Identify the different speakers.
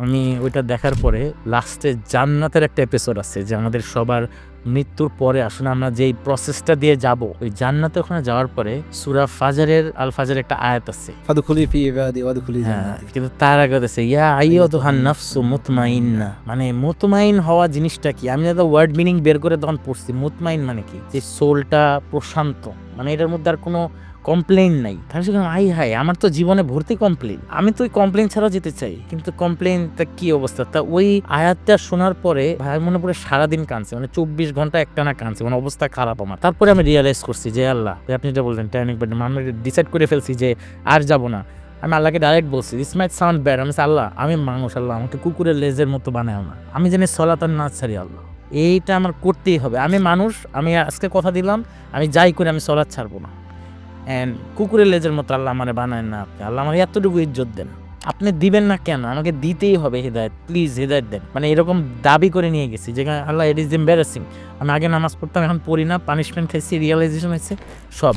Speaker 1: আমি ওইটা দেখার পরে লাস্টে জান্নাতের একটা এপিসোড আছে যে আমাদের সবার মৃত্যুর পরে আসলে আমরা যেই প্রসেসটা দিয়ে যাব ওই জান্নাতে ওখানে যাওয়ার পরে সুরা ফাজারের আল ফাজারের একটা আয়াত আছে। হ্যাঁ কিন্তু তার আগে আছে ইয়া আইয়াতুহান নাফসু মুতমাইন্না। মানে মুতমাইন হওয়া জিনিসটা কি? আমি তো ওয়ার্ড মিনিং বের করে তখন পড়ছি মুতমাইন মানে কি? যে সোলটা প্রশান্ত। মানে এটার মধ্যে আর কোনো কমপ্লেন নাই। তাহলে সেখানে আই হাই আমার তো জীবনে ভর্তি কমপ্লেন আমি তো ওই কমপ্লেন ছাড়া যেতে চাই। কিন্তু কমপ্লেনটা কি অবস্থা? তা ওই আয়াতটা শোনার পরে ভাই মনে পড়ে সারাদিন কাঁদছে। মানে চব্বিশ ঘণ্টা একটানা কাঁদছে মানে অবস্থা খারাপ আমার। তারপরে আমি রিয়েলাইজ করছি যে, আল্লাহ আপনি যেটা বললেন ট্যানিক বাট আমি ডিসাইড করে ফেলছি যে, আর যাব না। আমি আল্লাহকে ডাইরেক্ট বলছি দিস মাইট সাউন্ড ব্যাড আমি আল্লাহ, আমি মানুষ, আল্লাহ, আমাকে কুকুরের লেজের মতো বানায় না। আমি জানি সলাতন না ছাড়ি আল্লাহ। এইটা আমার করতেই হবে। আমি মানুষ, আমি আজকে কথা দিলাম, আমি যাই করে আমি সলাৎ ছাড়বো না। অ্যান্ড কুকুরের লেজের মতো আল্লাহ আমার বানায় না আপনি। আল্লাহ আমার এতটুকু ইজ্জত দেন। আপনি দিবেন না কেন? আমাকে দিতেই হবে হৃদায়ত প্লিজ হৃদায়ত দেন। মানে এরকম দাবি করে নিয়ে গেছি যেখানে আল্লাহ ইট ইজ এম্বারাসিং আমি আগে নামাজ পড়তাম, এখন পড়ি না পানিশমেন্ট খেয়েছি রিয়েলাইজেশন হয়েছে, সব।